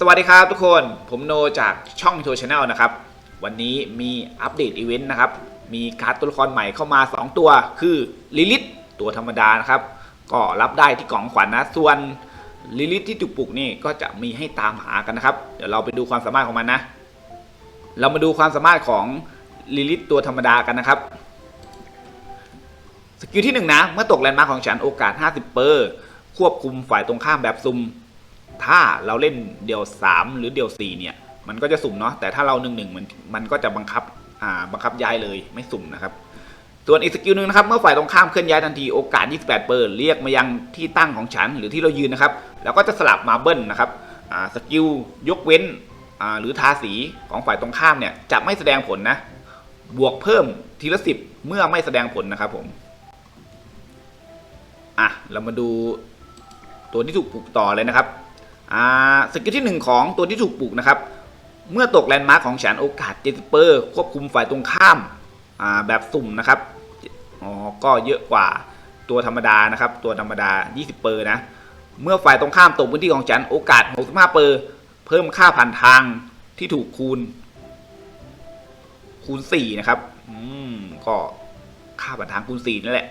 สวัสดีครับทุกคนผมโนจากช่องโชว์ชาแนลนะครับ วันนี้มีอัปเดตอีเวนต์นะครับ มีการ์ดตัวละครใหม่เข้ามา 2 ตัว คือลิลิตตัวธรรมดานะครับ ก็รับได้ที่กล่องขวัญนนะ ส่วนลิลิตที่จุกปุกนี่ก็จะมีให้ตามหากันนะครับ เดี๋ยวเราไปดูความสามารถของมันนะ เรามาดูความสามารถของลิลิตตัวธรรมดากันนะครับสกิลที่1นะเมื่อตกแลนด์มาร์คของฉันโอกาส 50 เปอร์ควบคุมฝ่ายตรงข้ามแบบซุ่ม ถ้าเราเล่นเดี่ยว 3 หรือเดี่ยว4เนี่ย มันก็จะสุ่มเนาะแต่ถ้าเรา1 1มันมันก็จะบังคับอ่าบังคับย้ายเลยไม่สุ่มนะครับ ส่วนอีกสกิลหนึ่งนะครับ เมื่อฝ่ายตรงข้ามเคลื่อนย้ายทันทีโอกาส 28 เปอร์เรียกมายังที่ตั้งของฉันหรือที่เรายืนนะครับ แล้วก็จะสลับมาเบิ้ลนะครับอ่าสกิลยกเว้นอ่าหรือทาสีของฝ่ายตรงข้ามเนี่ยจะไม่แสดงผลนะ บวกเพิ่มทีละสิบเมื่อไม่แสดงผลนะครับผมอะเรามาดูตัวที่ถูกปลูกต่อเลยนะครับ อ่าสกิลที่ 1 ของตัวที่ถูกปลูกนะครับ เมื่อตกแลนด์มาร์คของฉันโอกาสเจสเปอร์ควบคุมฝ่ายตรงข้ามอ่าแบบสุ่มนะครับอ๋อก็เยอะกว่าตัวธรรมดานะครับ ตัวธรรมดา 20 เปอร์นะ เมื่อฝ่ายตรงข้ามตกพื้นที่ของฉันโอกาส 65 เปอร์เพิ่มค่าผ่านทางที่ถูกคูณ คูณ 4 นะครับ อืม ก็ค่าผ่านทางคูณ 4 นั่นแหละ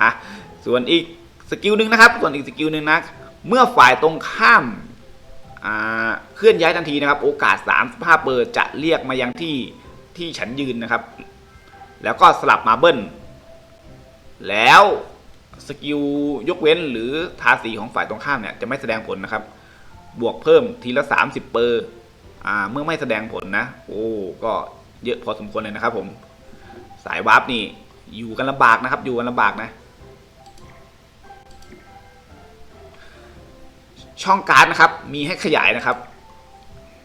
อะ ส่วนอีกสกิลหนึ่งนะครับ ส่วนอีกสกิลหนึ่งนะ เมื่อฝ่ายตรงข้ามเคลื่อนย้ายทันทีนะครับ โอกาส 35 เปอร์จะเรียกมายังที่ที่ฉันยืนนะครับ แล้วก็สลับมาเบิ้ล แล้วสกิลยกเว้นหรือทาสีของฝ่ายตรงข้ามเนี่ยจะไม่แสดงผลนะครับ บวกเพิ่มทีละ 30 เปอร์เมื่อไม่แสดงผลนะ โอ้ก็เยอะพอสมควรเลยนะครับผม สายวาร์ปนี่อยู่กันลำบากนะครับ อยู่กันลำบากนะ ช่องการ์ดนะครับ มีให้ขยายนะครับ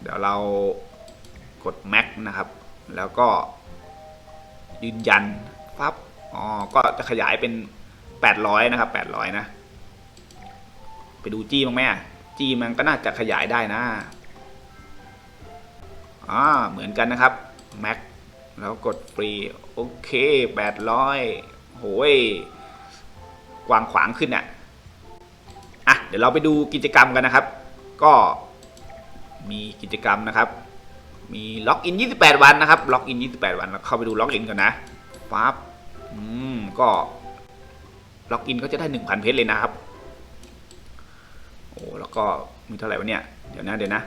เดี๋ยวเรากด Max นะครับ แล้วก็ยืนยันปั๊บอ๋อ ก็จะขยายเป็น 800 นะครับ 800 นะ ไปดูจี้บ้งไหมอะจี้มันก็น่าจะขยายได้นะอ่าเหมือนกันนะครับ Max แล้วกดฟรี โอเค 800โหยกว้างขวางขึ้นอะ่ะ ดี๋ยวเราไปดูกิจกรรมกันนะครับ ก็มีกิจกรรมนะครับ มีล็อกอิน 28 วันนะครับ ล็อกอิน 28 วันแล้วเข้าไปดูล็อกอินก่อนนะปั๊บอืมก็ล็อกอินก็จะได้ 1,000 เพชรเลยนะครับ โอ้แล้วก็มีเท่าไหร่วะเนี่ย เดี๋ยวนะเดี๋ยวนะ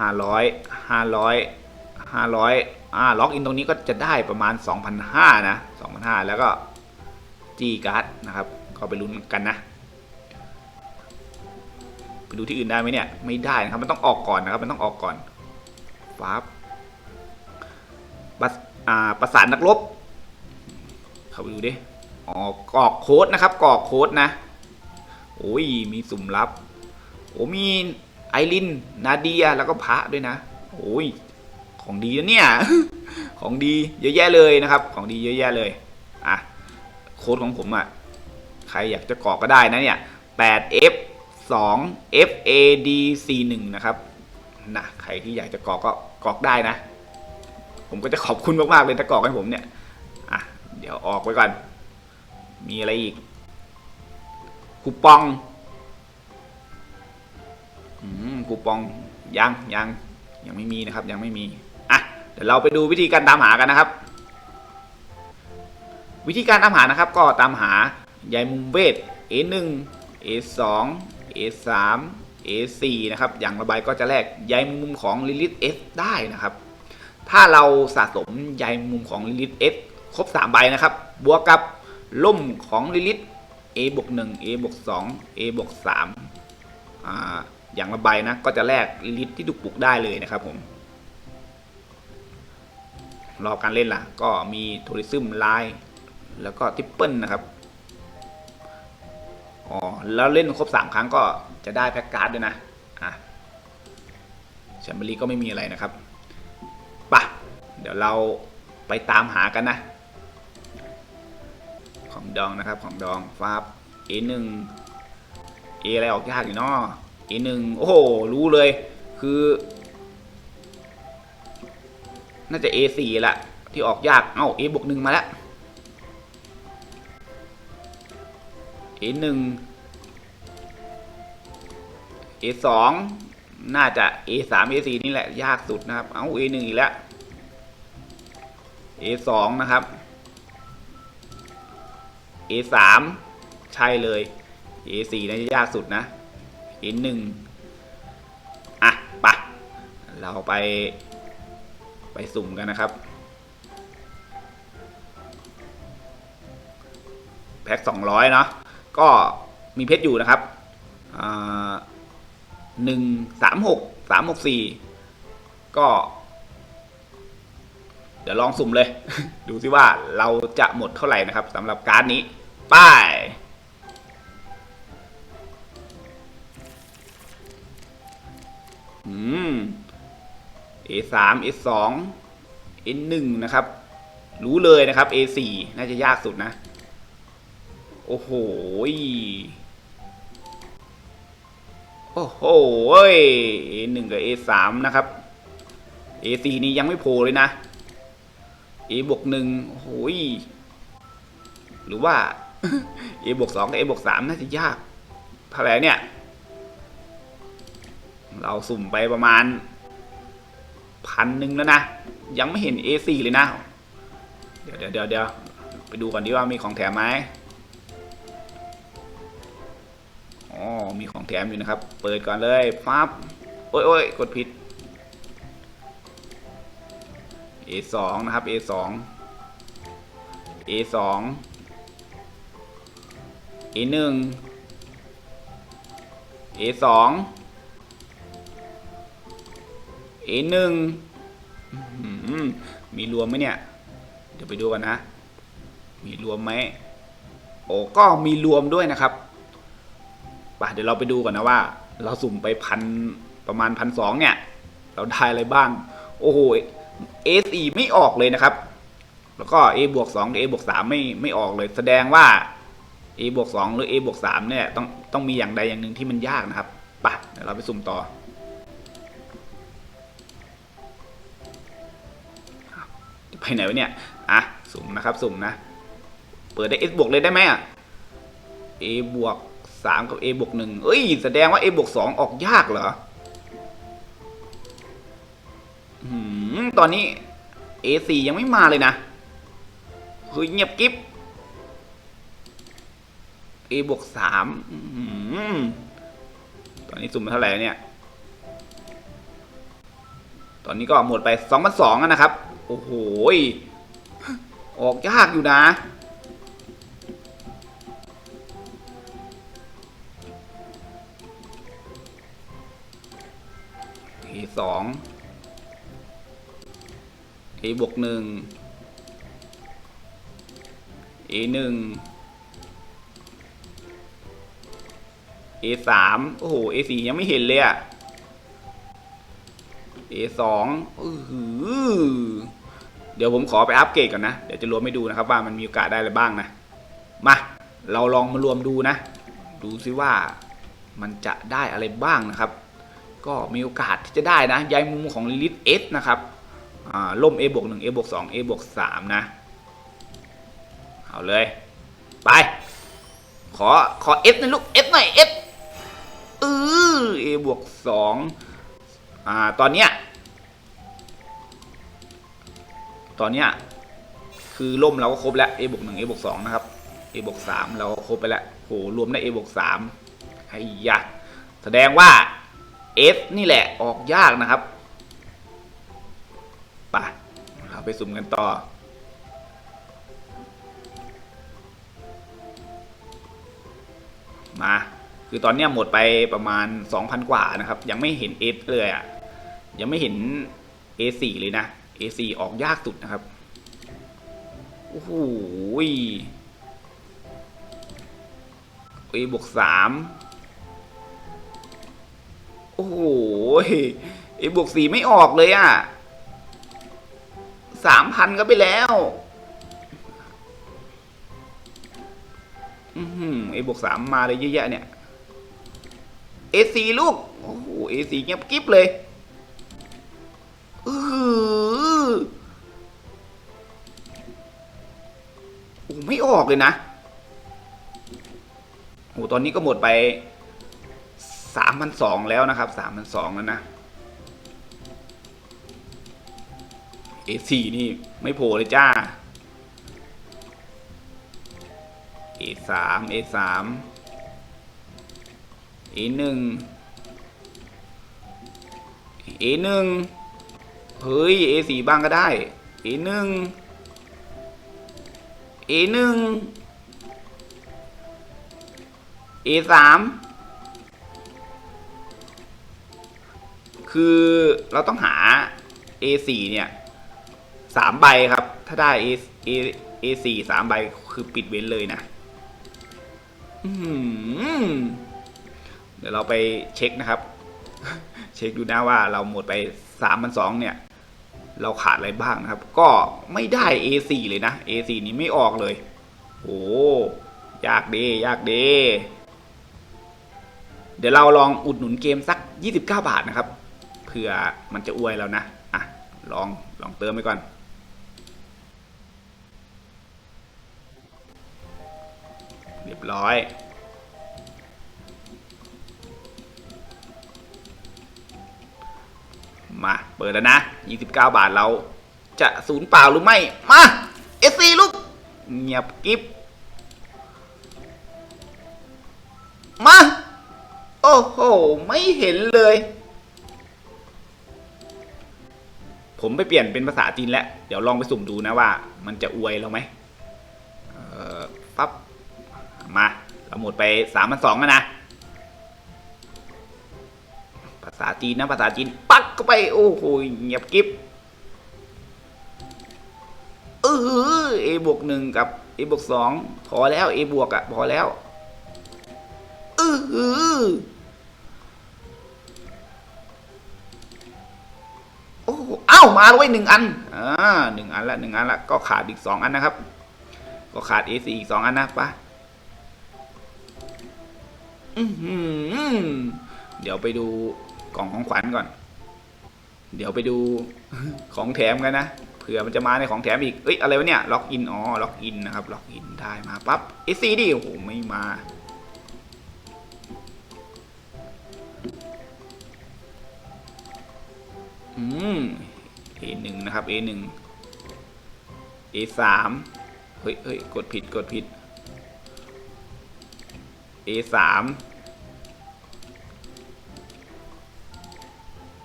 500 500 500อ่าล็อกอินตรงนี้ก็จะได้ประมาณ 2,500นะ2,500 แล้วก็จีการ์ดนะครับ ก็ไปลุ้นกันนะ ไปดูที่อื่นได้ไหมเนี่ย ไม่ได้นะครับ มันต้องออกก่อนนะครับ มันต้องออกก่อนฟ้าบประอ่าประสานนักรบ เข้าไปดูดิอ๋อกรอกโค้ดนะครับกรอกโค้ดนะ โอ้ย มีสุ่มลับ โอ้มีไอริน นาเดีย แล้วก็พระด้วยนะ โอ้ย ของดีนะเนี่ย ของดีเยอะแยะเลยนะครับ ของดีเยอะแยะเลย อะ โค้ดของผมอะ่ะ ใครอยากจะกรอกก็ได้นะเนี่ย 8F 2 FAD 41นะครับนะใครที่อยากจะกรอกก็กรอกได้นะ ผมก็จะขอบคุณมาก ๆ เลยถ้ากรอกให้ผมเนี่ยอะเดี๋ยวออกไว้ก่อน มีอะไรอีกคูปองอืมคูปองยังยังยังไม่มีนะครับ ยังไม่มีอะเดี๋ยวเราไปดูวิธีการตามหากันนะครับ วิธีการตามหานะครับ ก็ตามหายายมุมเวท A1 A2 A3 A4 นะครับ อย่างระบายก็จะแลกใยมุมของลิลิต S ได้นะครับ ถ้าเราสะสมใยมุมของลิลิต S ครบ 3 ใบนะครับ บวกกับล่มของลิลิต A บวก1 A บวก2 A บวก3อ่าอย่างระบายนะก็จะแลกลิลิตที่ถูกปลุกได้เลยนะครับผม รอการเล่นล่ะ ก็มีทัวริซึมไลน์แล้วก็ทิปเปิลนะครับ อ๋อแล้วเล่นครบสามครั้งก็จะได้แพ็กการ์ดด้วยนะอะแชมเบอรี่ก็ไม่มีอะไรนะครับปะเดี๋ยวเราไปตามหากันนะ ของดองนะครับของดองฟาบ A1 A อะไรออกยากอยู่เนาะ A1 โอ้โห รู้เลยคือ น่าจะ A4 ละที่ออกยาก เอ้า A บวกหนึ่งมาแล้ว A1 A2 น่าจะ A3 A4 นี่แหละยากสุดนะครับ เอา A1 อีกแล้ว A2 นะครับ A3 ใช่เลย A4 น่าจะยากสุดนะ A1 อะไปะเราไป ไปสุ่มกันนะครับ แพ็ค200เนาะ ก็มีเพชรอยู่นะครับหนึ่งสามหกสามหกสี่ก็ เดี๋ยวลองสุ่มเลย ดูซิว่าเราจะหมดเท่าไหร่นะครับสำหรับการดนี้ ป้ายอืม A3 A2 A1 นะครับ รู้เลยนะครับ A4 น่าจะยากสุดนะ โอ้โหโอ้โหเอ้ย A1 กับ A3 นะครับ A4 นี่ยังไม่โผล่เลยนะ A บวกหนึ่งโอ้โหยหรือว่า A บวกสองกับ A บวกสามน่าจะยากเท่าไหร่เนี่ย เราสุ่มไปประมาณพันหนึ่งแล้วนะ ยังไม่เห็น A4 เลยนะ เดี๋ยวเดี๋ยวเดี๋ยวไปดูก่อนดีว่ามีของแถมไหม อ๋อมีของแถมอยู่นะครับ เปิดก่อนเลยปั๊บโอ้ยโอ้ยกดผิด A2 นะครับ A2 A2 A1 A2 A1 อื้อหือมีรวมไหมเนี่ย เดี๋ยวไปดูกันนะ มีรวมไหมโอ้ก็มีรวมด้วยนะครับ ปะเดี๋ยวเราไปดูก่อนนะว่า เราสุ่มไปพันประมาณพันสองเนี่ย เราได้อะไรบ้าง โอ้โห A4 ไม่ออกเลยนะครับ แล้วก็ A บวก2กับ A บวก3ไม่ไม่ออกเลย แสดงว่า A บวก2หรือ A บวก3เนี่ย ต้องต้องมีอย่างใดอย่างหนึ่งที่มันยากนะครับป่ะเดี๋ยวเราไปสุ่มต่อไปไหนวะเนี่ย อะ สุ่มนะครับ สุ่มนะ เปิดได้ S บวกเลยได้ไหมอะ A บวก สามกับ A บวกหนึ่งเอ้ย แสดงว่า A บวกสองออกยากเหรออืมตอนนี้ A สี่ยังไม่มาเลยนะเฮ้ยเงียบกิ๊บ A บวกสามอื้อหือตอนนี้สุ่มมาเท่าไหร่เนี่ย ตอนนี้ก็หมดไปสองพันสองนะครับ โอ้โห ออกยากอยู่นะ สอง A บวกหนึ่ง A หนึ่ง A สามโอ้โห A สี่ยังไม่เห็นเลยอะ A สองเดี๋ยวผมขอไปอัปเกรดก่อนนะ เดี๋ยวจะรวมให้ดูนะครับว่ามันมีโอกาสได้อะไรบ้างนะ มา เราลองมารวมดูนะ ดูซิว่ามันจะได้อะไรบ้างนะครับ ก็มีโอกาสที่จะได้นะ ย้ายมุมของลิลิตเอสนะครับล่ม A บวก1 A บวก2 A บวก3นะ เอาเลย ไป ขอ ขอ S หน่อยลูก S หน่อย S เออ A บวก2อ่า ตอนเนี้ย ตอนเนี้ย คือล่มเราก็ครบแล้ว A บวก1 A บวก2นะครับ A บวก3เราก็ครบไปแล้วโหรวมได้ A บวก3ไอ้ยะ แสดงว่า F นี่แหละออกยากนะครับไปเราไปสุ่มกันต่อ มา คือตอนนี้หมดไปประมาณ 2,000 กว่านะครับ ยังไม่เห็น F เลยอะ่ะ ยังไม่เห็น A4 เลยนะ A4 ออกยากสุดนะครับ โอ้โหยบวกสาม โอ้โหเอ้บวกสี่ไม่ออกเลยอะสามพันก็ไปแล้วอือหือเอบวกสามมาเลยเยอะแยะเนี่ยเอสีลูก โอ้โหเอสีเงียบกิ๊บเลยอือโอ้ไม่ออกเลยนะโอ้ตอนนี้ก็หมดไป สามพันสองแล้วนะครับสามพันสองแล้วนะเอสี่นี่ไม่โผล่เลยจ้าเอสามเอสามเอหนึ่งเอหนึ่งเฮ้ยเอสี่บ้างก็ได้เอหนึ่งเอหนึ่งเอสาม คือเราต้องหา A4 เนี่ยสามใบครับ ถ้าได้ A A A4 สามใบคือปิดเว้นเลยนะเดี๋ยวเราไปเช็คนะครับ เช็คดูนะว่าเราหมดไปสามพันสองเนี่ย เราขาดอะไรบ้างนะครับ ก็ไม่ได้ A4 เลยนะ A4 นี้ไม่ออกเลยโอ้ยากเดยากเดเดี๋ยวเราลองอุดหนุนเกมสัก 29 บาทนะครับ ผื่อมันจะอวยเรานะอะลองลองเติมไปก่อน เรียบร้อยมา เปิดแล้วนะ 29 บาทเราจะศูนย์เปล่าหรือไม่ มาเอซีลูก เงียบกิฟมา โอ้โห ไม่เห็นเลย ผมไปเปลี่ยนเป็นภาษาจีนแล้ว เดี๋ยวลองไปสุ่มดูนะว่า มันจะอวยเราไหมเออปั๊บ มา เราหมดไปสามพันสองแล้วนะ ภาษาจีนนะภาษาจีน ปักเข้าไป โอ้โหเงียบกิฟเออเอบวกหนึ่งกับเอบวกสองพอแล้วเอบวกอะพอแล้วเออ มาด้วยหนึ่งอันอ่าหนึ่งอันละหนึ่งอันละก็ขาดอีกสองอันนะครับ ก็ขาด A4 อีกสองอันนะปะเดี๋ยวไปดูกล่องของขวัญก่อน เดี๋ยวไปดูของแถมกันนะเผื่อมันจะมาในของแถมอีกเอ้ยอะไรวะเนี่ยล็อกอินอ๋อล็อกอินนะครับล็อกอินได้มาปั๊บ AC ดิโอ้โหไม่มาอืม A1 นะครับ A1 A3 เฮ้ยเฮ้ยกดผิดกดผิด A3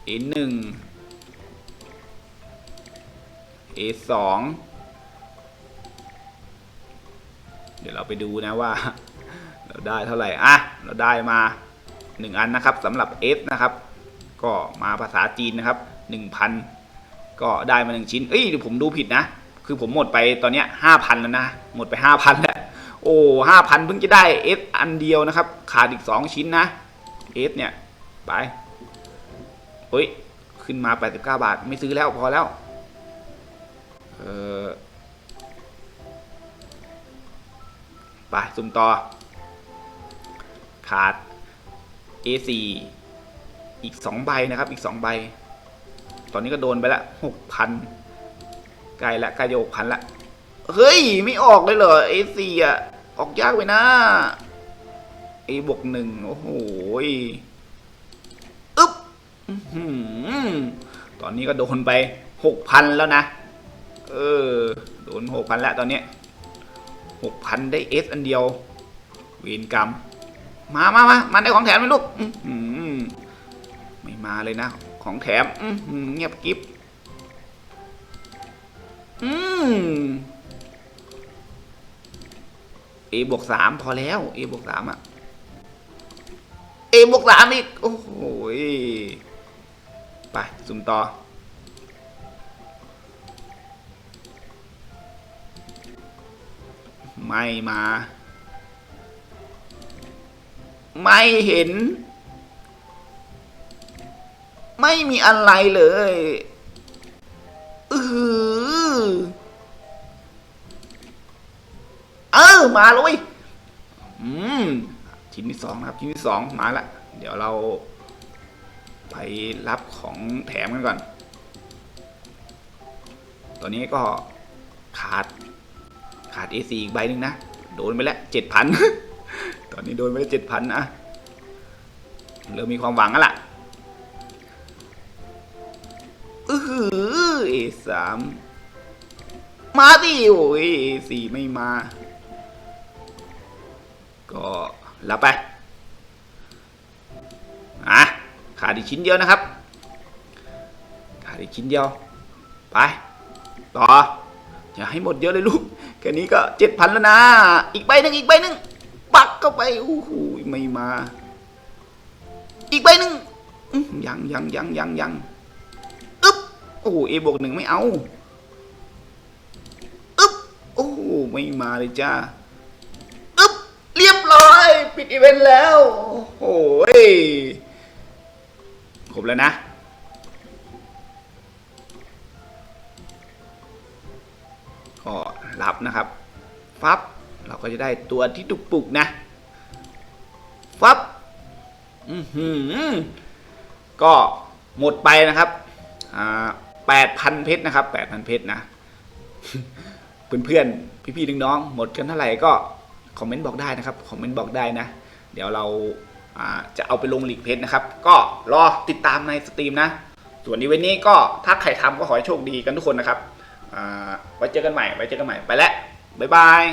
A1 A2 เดี๋ยวเราไปดูนะว่า เราได้เท่าไหร่ อะ เราได้มา 1 อันนะครับสำหรับ S นะครับ ก็มาภาษาจีนนะครับ 1,000 ก็ได้มา1ชิ้น เอ้ยดูผมดูผิดนะ คือผมหมดไปตอนเนี้ย5,000แล้วนะ หมดไป5,000แล้ว โอ้5,000เพิ่งจะได้ S อันเดียวนะครับ ขาดอีก2ชิ้นนะ S เนี่ย ไปเฮ้ย ขึ้นมา89บาท ไม่ซื้อแล้วพอแล้ว เออไปสุ่มต่อ ขาด A4 อีก2ใบนะครับ อีก2ใบ ตอนนี้ก็โดนไปละ6,000ใกล้ละใกล้จะ6,000ละ เฮ้ย ไม่ออกเลยเหรอ A4 อะออกยากไปนะ A บวกหนึ่งโอ้โหอึ๊บตอนนี้ก็โดนไป6,000แล้วนะ เออ โดนหกพันแล้วตอนนี้หกพันได้เอสอันเดียวเวรกรรม มามามามันได้ของแถมไหมลูกไม่มาเลยนะ ของแถมเงียบกิ๊บอืมเอบวกสามพอแล้วเอบวกสามอะเอบวกสามอีก โอ้โหไปสุ่มต่อ ไม่มา ไม่เห็น ไม่มีอะไรเลยเออเออมาเลยอืมชิ้นที่สองนะครับชิ้นที่สองมาละเดี๋ยวเราไปรับของแถมกันก่อนตัวนี้ก็ขาดขาด A4 อีกใบหนึ่งนะ โดนไปแล้วเจ็ดพัน ตอนนี้โดนไปแล้วเจ็ดพันนะเริ่มมีความหวังแล้วล่ะ สามมาดิโอ้ยสี่ไม่มา ก็รับไป อะ ขาดอีกชิ้นเดียวนะครับ ขาดอีกชิ้นเดียว ไป ต่อ อย่าให้หมดเยอะเลยลูก แค่นี้ก็เจ็ดพันแล้วนะ อีกใบหนึ่งอีกใบหนึ่งปักเข้าไปโอ้โหไม่มา อีกใบหนึ่งยังยังยังยังยัง โอ้โหเอบวกหนึ่งไม่เอาอึ๊บโอ้โหไม่มาเลยจ้าอึ๊บเรียบร้อย ปิดอีเวนต์แล้ว โอ้ยครบแล้วนะก็รับนะครับ ฟับ เราก็จะได้ตัวที่ถูกปลุกนะ ฟับ อือหือ ก็หมดไปนะครับ อ่า แปดพันเพชรนะครับแปดพันเพชรนะ เพื่อนๆ พี่ๆ น้องๆ หมดกันเท่าไหร่ก็คอมเมนต์บอกได้นะครับ คอมเมนต์บอกได้นะ เดี๋ยวเราจะเอาไปลงหลีกเพชรนะครับ ก็รอติดตามในสตรีมนะ ส่วนนี้วันนี้ก็ถ้าใครทำก็ขอให้โชคดีกันทุกคนนะครับไว้เจอกันใหม่ ไว้เจอกันใหม่ ไปแล้ว บ๊ายบาย